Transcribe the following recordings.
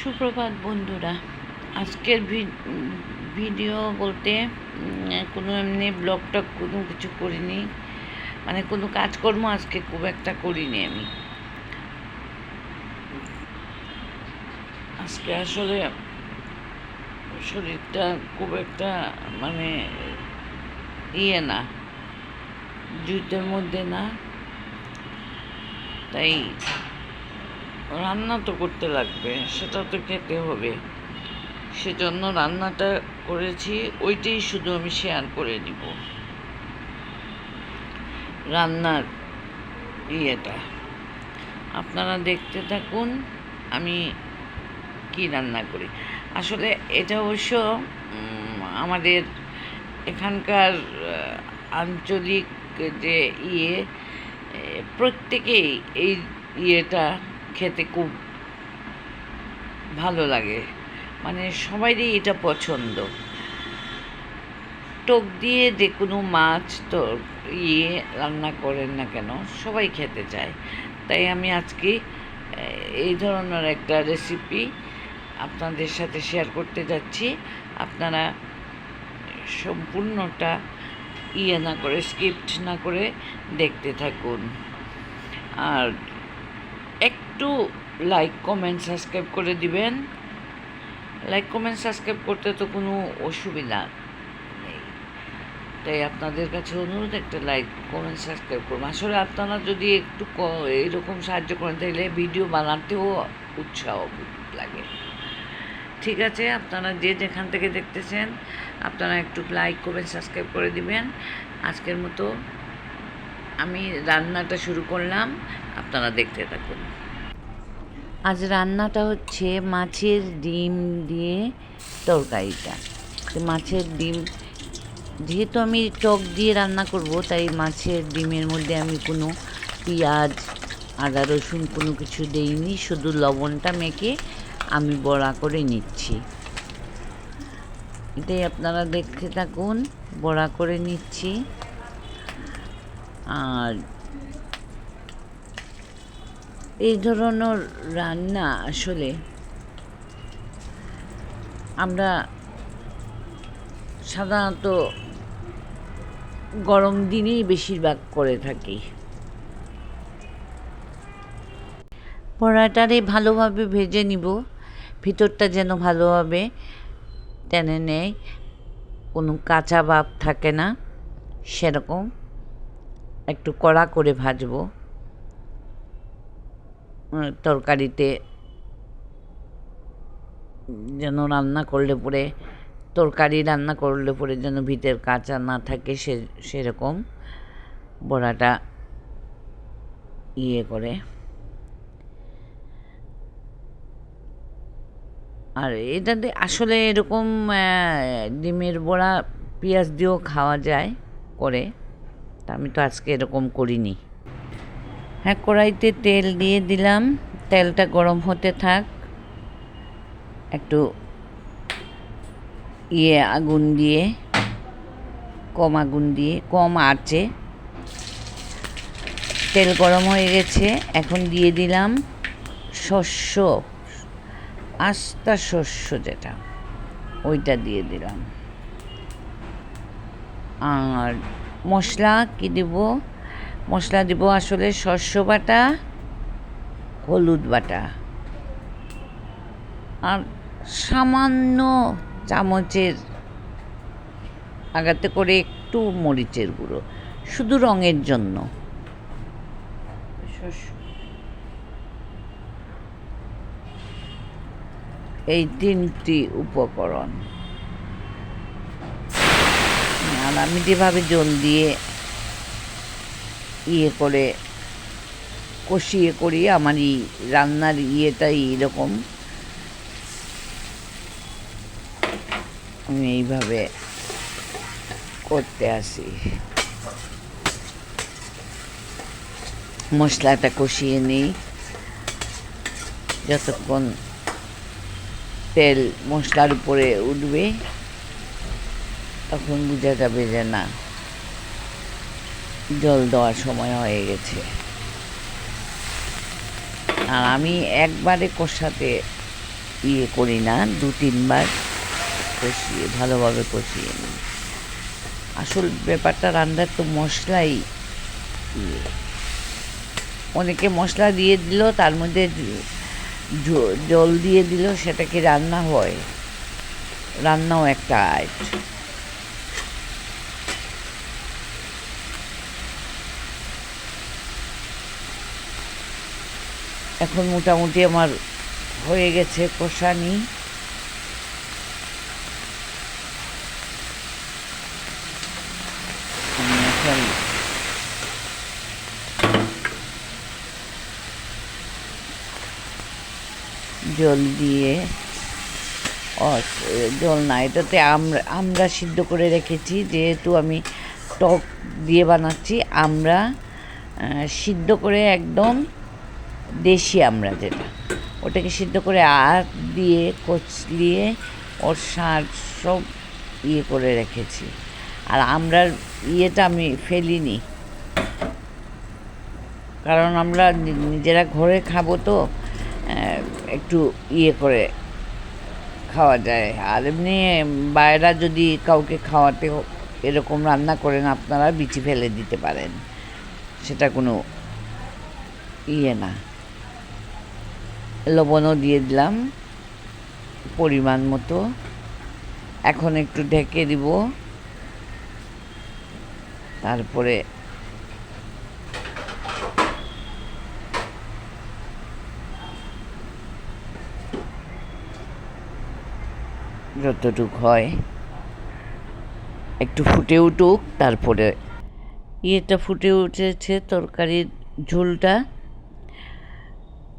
সুপ্রভাত বন্ধুরা। আজকের ভিডিও বলতে কোনো এমনি ব্লগটা কোনো কিছু করিনি। মানে কোনো কাজকর্ম আজকে খুব একটা করিনি আমি। আজকে আসলে শরীরটা খুব একটা মানে ইয়ে না, জুতের মধ্যে না। তাই রান্না তো করতে লাগবে সেটা তো খেতে হবে। সেজন্য রান্নাটা করেছি, ওইটাই শুধু আমি শেয়ার করে দিব রান্নার ইয়েটা। আপনারা দেখতে থাকুন, আমি কি রান্না করি। আসলে এটা অবশ্য আমাদের এখানকার আঞ্চলিক যে ইয়ে প্রত্যেকেই এই ইয়েটা খেতে খুব ভালো লাগে। মানে সবারই এটা পছন্দ। টক দিয়ে যে কোনো মাছ তো ইয়ে রান্না করেন না কেন, সবাই খেতে চায়। তাই আমি আজকে এই ধরনের একটা রেসিপি আপনাদের সাথে শেয়ার করতে যাচ্ছি। আপনারা সম্পূর্ণটা ইয়ে না করে স্কিপ্ট না করে দেখতে থাকুন। আর একটু লাইক কমেন্ট সাবস্ক্রাইব করে দিবেন। লাইক কমেন্ট সাবস্ক্রাইব করতে তো কোনো অসুবিধা নেই। তাই আপনাদের কাছে অনুরোধ, একটা লাইক কমেন্ট সাবস্ক্রাইব করুন। আসলে আপনারা যদি একটু এরকম সাহায্য করেন তাহলে ভিডিও বানাতেও উৎসাহ লাগে। ঠিক আছে, আপনারা যে যেখান থেকে দেখতেছেন, আপনারা একটু লাইক কমেন্ট সাবস্ক্রাইব করে দিবেন। আজকের মতো আমি রান্নাটা শুরু করলাম। আপনারা দেখতে থাকুন। আজ রান্নাটা হচ্ছে মাছের ডিম দিয়ে তরকারিটা। মাছের ডিম, যেহেতু আমি টক দিয়ে রান্না করব, তাই মাছের ডিমের মধ্যে আমি কোনো পেঁয়াজ, আদা, রসুন কোনো কিছু দেইনি, শুধু লবণটা মেখে আমি বড়া করে নিচ্ছি। এটাই আপনারা দেখতে থাকুন, বড়া করে নিচ্ছি। আর এই ধরনের রান্না আসলে আমরা সাধারণত গরম দিনেই বেশিরভাগ করে থাকি। পরাটারে ভালোভাবে ভেজে নিব, ভিতরটা যেন ভালোভাবে টেনে নেয়, কোনো কাঁচা ভাব থাকে না, সেরকম একটু কড়া করে ভাজবো। তরকারিতে যেন রান্না করলে পরে, তরকারি রান্না করলে পরে যেন ভিতের কাঁচা না থাকে সে, সেরকম বড়াটা ইয়ে করে। আর এটাতে আসলে এরকম ডিমের বড়া, পেঁয়াজ দিয়েও খাওয়া যায় করে, তা আমি তো আজকে এরকম করিনি। হ্যাঁ কড়াইতে তেল দিয়ে দিলাম। তেলটা গরম হতে থাক। একটু ইয়ে আগুন দিয়ে, কম আগুন দিয়ে, কম আঁচে। তেল গরম হয়ে গেছে। এখন দিয়ে দিলাম শস্য, আস্তা শস্য যেটা, ওইটা দিয়ে দিলাম। আর মশলা কি দেব? মশলা দেব আসলে শস্য বাটা, হলুদ বাটা। আর সামান্য চামচের আগাতে করে একটু মরিচের গুঁড়ো, শুধু রঙের জন্য। এই তিনটি উপকরণ। আর আমি যেভাবে জল দিয়ে ইয়ে করে, কষিয়ে করি আমার এই রান্নার ইয়েটাই এরকম। আমি এইভাবে করতে আসি। মশলাটা কষিয়ে নিই। যতক্ষণ তেল মশলার উপরে উঠবে, তখন বোঝা যাবে যে না। জল দেওয়ার সময় হয়ে গেছে। আর আমি একবারে কষাতে ইয়ে করি না, দু তিনবার কষিয়ে, ভালোভাবে কষিয়ে নিই। আসল ব্যাপারটা রান্নার তো মশলাই। অনেকে মশলা দিয়ে দিল, তার মধ্যে জল দিয়ে দিল সেটাকে রান্না হয়? রান্নাও একটা আর্ট। এখন মোটামুটি আমার হয়ে গেছে কষানি। জল দিয়ে জল না, এটাতে আমরা আমরা সিদ্ধ করে রেখেছি, যেহেতু আমি টক দিয়ে বানাচ্ছি আমরা সিদ্ধ করে একদম দেশি আমরা যেটা। ওটাকে সিদ্ধ করে আখ দিয়ে কচলিয়ে ওর সার সব ইয়ে করে রেখেছি। আর আমরার ইয়েটা আমি ফেলিনি। কারণ আমরা নিজেরা ঘরে খাব তো একটু ইয়ে করে খাওয়া যায়। আর এমনি বাইরা যদি কাউকে খাওয়াতে এরকম রান্না করেন, আপনারা বিচি ফেলে দিতে পারেন। সেটা কোনো ইয়ে না। লবণও দিয়ে দিলাম, পরিমাণ মতো। এখন একটু ঢেকে দিব। তারপরে যতটুক হয়, একটু ফুটে উঠুক, তারপরে ইয়েটা ফুটে উঠেছে তরকারির ঝোলটা।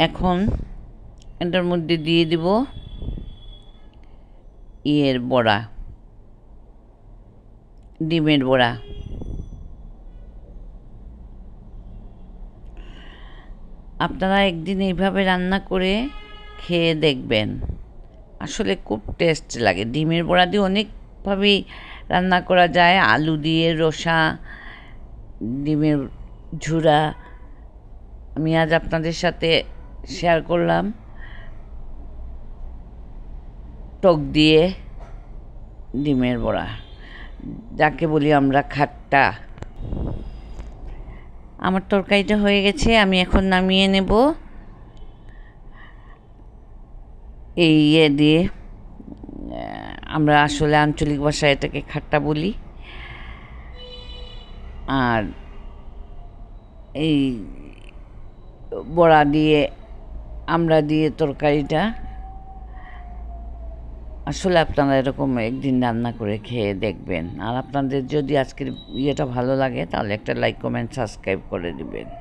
এখন এটার মধ্যে দিয়ে দিব ইয়ের বড়া, ডিমের বড়া। আপনারা একদিন এইভাবে রান্না করে খেয়ে দেখবেন। আসলে খুব টেস্ট লাগে। ডিমের বড়া দিয়ে অনেকভাবেই রান্না করা যায়। আলু দিয়ে রসা, ডিমের ঝুরা। আমি আজ আপনাদের সাথে শেয়ার করলাম। টক দিয়ে ডিমের বড়া। যাকে বলি আমরা খাট্টা। আমার তরকারিটা হয়ে গেছে, আমি এখন নামিয়ে নেব। এই ইয়ে দিয়ে আমরা আসলে আঞ্চলিক ভাষায় এটাকে খাট্টা বলি। আর এই বড়া দিয়ে, আমরা দিয়ে তরকারিটা আসলে আপনারা এরকম একদিন রান্না করে খেয়ে দেখবেন। আর আপনাদের যদি আজকের ইয়েটা ভালো লাগে, তাহলে একটা লাইক কমেন্ট সাবস্ক্রাইব করে দিবেন।